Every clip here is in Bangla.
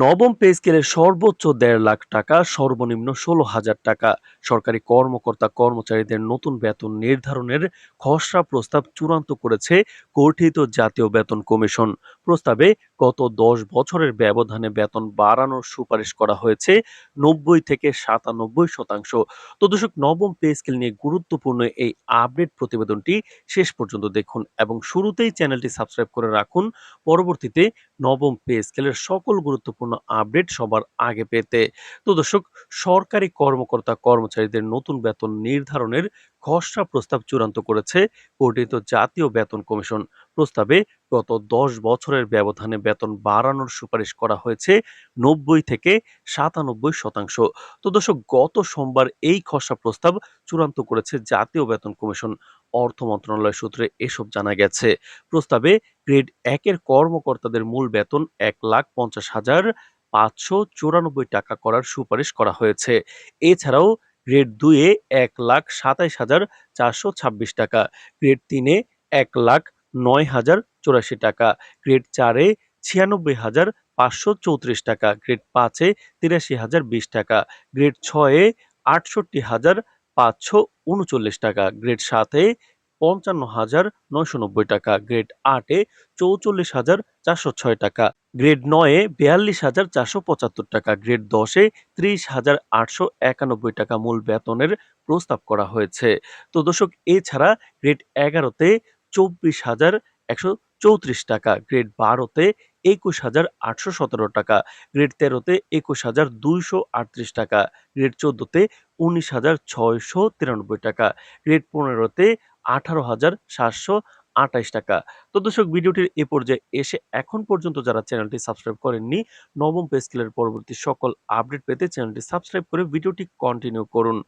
নবম পে স্কেলে সর্বোচ্চ দেড় লাখ টাকা, সর্বনিম্ন ষোলো হাজার টাকা। সরকারি কর্মকর্তা কর্মচারীদের নতুন বেতন নির্ধারণের খসড়া প্রস্তাব চূড়ান্ত করেছে গঠিত জাতীয় বেতন কমিশন। প্রস্তাবে গত দশ বছরের ব্যবধানে বেতন বাড়ানোর সুপারিশ করা হয়েছে নব্বই থেকে সাতানব্বই শতাংশ। তো দর্শক, নবম পে স্কেল নিয়ে গুরুত্বপূর্ণ এই আপডেট প্রতিবেদনটি শেষ পর্যন্ত দেখুন এবং শুরুতেই চ্যানেলটি সাবস্ক্রাইব করে রাখুন। পরবর্তীতে নবম পে স্কেলের সকল গুরুত্বপূর্ণ আপডেট সবার আগে পেতে। তো দর্শক, সরকারি কর্মকর্তা কর্মচারীদের নতুন বেতন নির্ধারণের খসড়া প্রস্তাব চূড়ান্ত করেছে গঠিত জাতীয় বেতন কমিশন। প্রস্তাবে গত দশ বছরের ব্যবধানে বেতন বাড়ানোর সুপারিশ করা হয়েছে নব্বই থেকে সাতানব্বই শতাংশ। তো দর্শক, গত সোমবার এই খসড়া প্রস্তাব চূড়ান্ত করেছে জাতীয় বেতন কমিশন। অর্থ মন্ত্রণালয় সূত্রে এসব জানা গেছে। প্রস্তাবে গ্রেড একের কর্মকর্তাদের মূল বেতন এক লাখ পঞ্চাশ হাজার পাঁচশো চুরানব্বই টাকা করার সুপারিশ করা হয়েছে। এছাড়াও গ্রেড দুয়ে এক লাখ সাতাইশ হাজার চারশো ছাব্বিশ টাকা। গ্রেড তিনে এক লাখ নয় হাজার চুরাশি টাকা। গ্রেড চারে ছিয়ানব্বই হাজার পাঁচশো চৌত্রিশ টাকা। গ্রেড পাঁচে তিরাশি হাজার বিশ টাকা। গ্রেড ছয়ে আটষট্টি হাজার পাঁচশো উনচল্লিশ টাকা। গ্রেড সাতে পঞ্চান্ন হাজার নয়শো নব্বই টাকা। গ্রেড আটে চৌচল্লিশ হাজার চারশো ছয় টাকা। গ্রেড নয়ে বিয়াল্লিশ হাজার চারশো পঁচাত্তর টাকা। গ্রেড দশে ত্রিশ হাজার আটশো একানব্বই টাকা মূল বেতনের প্রস্তাব করা হয়েছে। তো দর্শক, এছাড়া গ্রেড এগারোতে চব্বিশ হাজার একশো চৌত্রিশ টাকা। গ্রেড বারোতে একুশ হাজার আটশো সতেরো টাকা। গ্রেড তেরোতে একুশ হাজার দুইশো আটত্রিশ টাকা। গ্রেড চোদ্দোতে উনিশ হাজার ছয়শো তিরানব্বই টাকা। গ্রেড পনেরোতে আঠারো হাজার সাতশো আটাইশ টাকা। তো দর্শক, ভিডিওটির এ পর্যায়ে এসে এখন পর্যন্ত যারা চ্যানেলটি সাবস্ক্রাইব করেননি, নবম পে স্কেলের পরবর্তী সকল আপডেট পেতে চ্যানেলটি সাবস্ক্রাইব করে ভিডিওটি কন্টিনিউ করুন।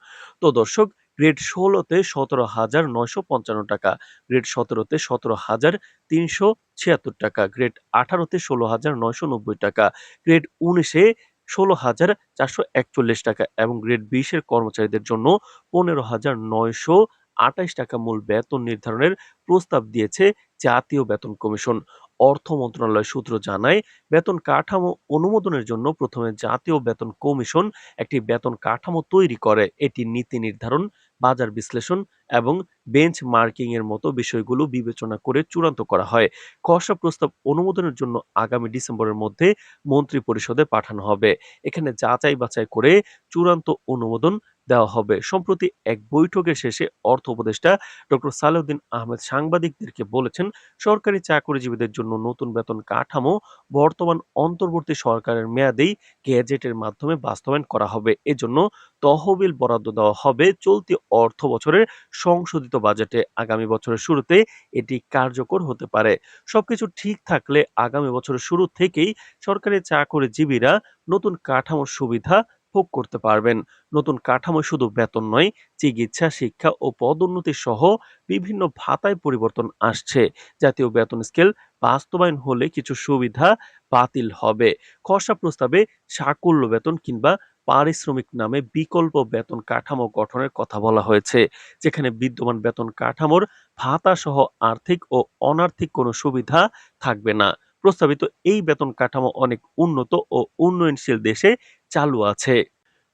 তো দর্শক গ্রেড ষোলোতে সতেরো হাজার নয়শো পঞ্চান্ন টাকা গ্রেড সতেরোতে সতেরো হাজার তিনশো ছিয়াত্তর টাকা গ্রেড আঠারোতে ষোলো হাজার নয়শো নব্বই টাকা গ্রেড উনিশে ষোলো হাজার চারশো একচল্লিশ টাকা এবং গ্রেড বিশের কর্মচারীদের জন্য পনেরো হাজার নয়শো আটাইশ টাকা মূল বেতন নির্ধারণের প্রস্তাব দিয়েছে জাতীয় বেতন কমিশন। অর্থ মন্ত্রণালয় সূত্র জানায়, বেতন কাঠামো অনুমোদনের জন্য প্রথমে জাতীয় বেতন কমিশন একটি বেতন কাঠামো তৈরি করে। এটি নীতি নির্ধারণ, বাজার বিশ্লেষণ এবং বেঞ্চ মার্কিং এর মতো বিষয়গুলো বিবেচনা করে চূড়ান্ত করা হয়। খসড়া প্রস্তাব অনুমোদনের জন্য আগামী ডিসেম্বরের মধ্যে মন্ত্রী পরিষদে পাঠানো হবে। এখানে যাচাই বাছাই করে চূড়ান্ত অনুমোদন দেওয়া হবে। সম্প্রতি এক বৈঠকের শেষে অর্থ উপদেষ্টা ডক্টর সালেউদ্দিন আহমেদ সাংবাদিকদেরকে বলেছেন, সরকারি চাকরিজীবীদের জন্য নতুন বেতন কাঠামো বর্তমান অন্তর্বর্তী সরকারের মেয়াদেই গ্যাজেটের মাধ্যমে বাস্তবায়ন করা হবে। এজন্য তহবিল বরাদ্দ দেওয়া হবে চলতি অর্থ বছরের সংশোধিত বাজেটে। আগামী বছরের শুরুতে এটি কার্যকর হতে পারে। সবকিছু ঠিক থাকলে আগামী বছরের শুরু থেকেই সরকারি চাকরিজীবীরা নতুন কাঠামোর সুবিধা ভোগ করতে পারবেন। নতুন কাঠামো শুধু বেতন নয়, চিকিৎসা, শিক্ষা ও পদোন্নতি সহ বিভিন্ন ভাতায় পরিবর্তন আসছে। জাতীয় বেতন স্কেল বাস্তবায়ন হলে কিছু সুবিধা বাতিল হবে। খসড়া প্রস্তাবে সাকুল্য বেতন কিংবা পারিশ্রমিক নামে বিকল্প বেতন কাঠামো গঠনের কথা বলা হয়েছে, যেখানে বিদ্যমান বেতন কাঠামোর ভাতা সহ আর্থিক ও অনার্থিক কোনো সুবিধা থাকবে না। প্রস্তাবিত এই বেতন কাঠামো অনেক উন্নত ও উন্নয়নশীল দেশে চালু আছে।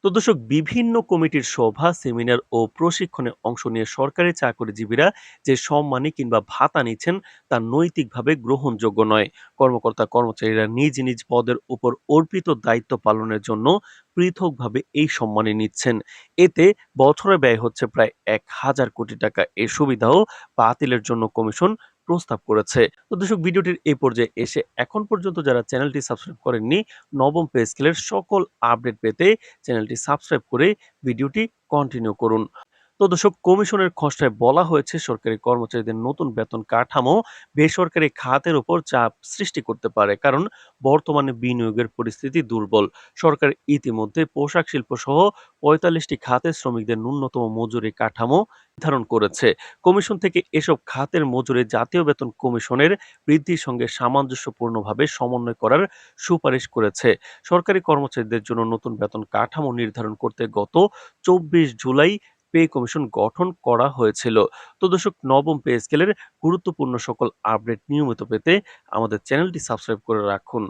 তো দর্শক, বিভিন্ন কমিটির সভা, সেমিনার ও প্রশিক্ষণে অংশ নিয়ে সরকারি চাকরিজীবীরা যে সম্মানী কিংবা ভাতা নিচ্ছেন তা নৈতিকভাবে গ্রহণযোগ্য নয়। কর্মকর্তা কর্মচারীরা নিজ নিজ পদের উপর অর্পিত দায়িত্ব পালনের জন্য পৃথকভাবে এই সম্মানী নিচ্ছেন। এতে বছরে ব্যয় হচ্ছে প্রায় এক হাজার কোটি টাকা। এ সুবিধাও বাতিলের জন্য কমিশন প্রস্তাব করেছে। তো দর্শক, ভিডিওটির এই পর্যায়ে এসে এখন পর্যন্ত যারা চ্যানেলটি সাবস্ক্রাইব করেননি, নবম পে স্কেলের সকল আপডেট পেতে চ্যানেলটি সাবস্ক্রাইব করে ভিডিওটি কন্টিনিউ করুন। তো দর্শক, কমিশনের খসড়ায় বলা হয়েছে, সরকারি কর্মচারীদের নতুন বেতন কাঠামো বেসরকারি খাতের উপর চাপ সৃষ্টি করতে পারে। কারণ, বর্তমানে বিনিয়োগের পরিস্থিতি দুর্বল। সরকার ইতিমধ্যে পোশাক শিল্প সহ পঁয়তাল্লিশটি খাতে শ্রমিকদের ন্যূনতম মজুরি কাঠামো নির্ধারণ করেছে। কমিশন থেকে এসব খাতের মজুরি জাতীয় বেতন কমিশনের বৃদ্ধির সঙ্গে সামঞ্জস্যপূর্ণভাবে সমন্বয় করার সুপারিশ করেছে। সরকারি কর্মচারীদের জন্য নতুন বেতন কাঠামো নির্ধারণ করতে গত চব্বিশ জুলাই পে কমিশন গঠন করা হয়েছিল। তো দর্শক, নবম পে স্কেলের গুরুত্বপূর্ণ সকল আপডেট নিয়মিত পেতে আমাদের চ্যানেলটি সাবস্ক্রাইব করে রাখুন।